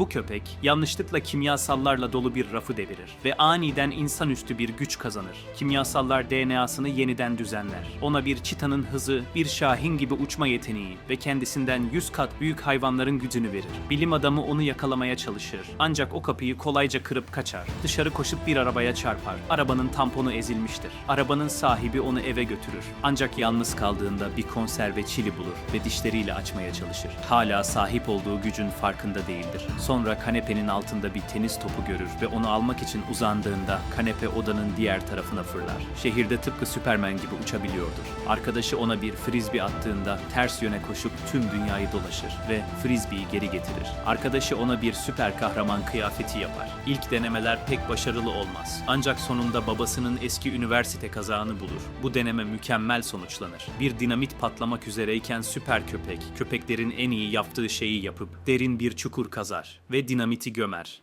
Bu köpek yanlışlıkla kimyasallarla dolu bir rafı devirir ve aniden insanüstü bir güç kazanır. Kimyasallar DNA'sını yeniden düzenler. Ona bir çitanın hızı, bir şahin gibi uçma yeteneği ve kendisinden 100 kat büyük hayvanların gücünü verir. Bilim adamı onu yakalamaya çalışır. Ancak o kapıyı kolayca kırıp kaçar. Dışarı koşup bir arabaya çarpar. Arabanın tamponu ezilmiştir. Arabanın sahibi onu eve götürür. Ancak yalnız kaldığında bir konserve çili bulur ve dişleriyle açmaya çalışır. Hala sahip olduğu gücün farkında değildir. Sonra kanepenin altında bir tenis topu görür ve onu almak için uzandığında kanepe odanın diğer tarafına fırlar. Şehirde tıpkı Süpermen gibi uçabiliyordur. Arkadaşı ona bir frisbee attığında ters yöne koşup tüm dünyayı dolaşır ve frisbee'yi geri getirir. Arkadaşı ona bir süper kahraman kıyafeti yapar. İlk denemeler pek başarılı olmaz. Ancak sonunda babasının eski üniversite kazağını bulur. Bu deneme mükemmel sonuçlanır. Bir dinamit patlamak üzereyken süper köpek, köpeklerin en iyi yaptığı şeyi yapıp derin bir çukur kazar ve dinamiti gömer.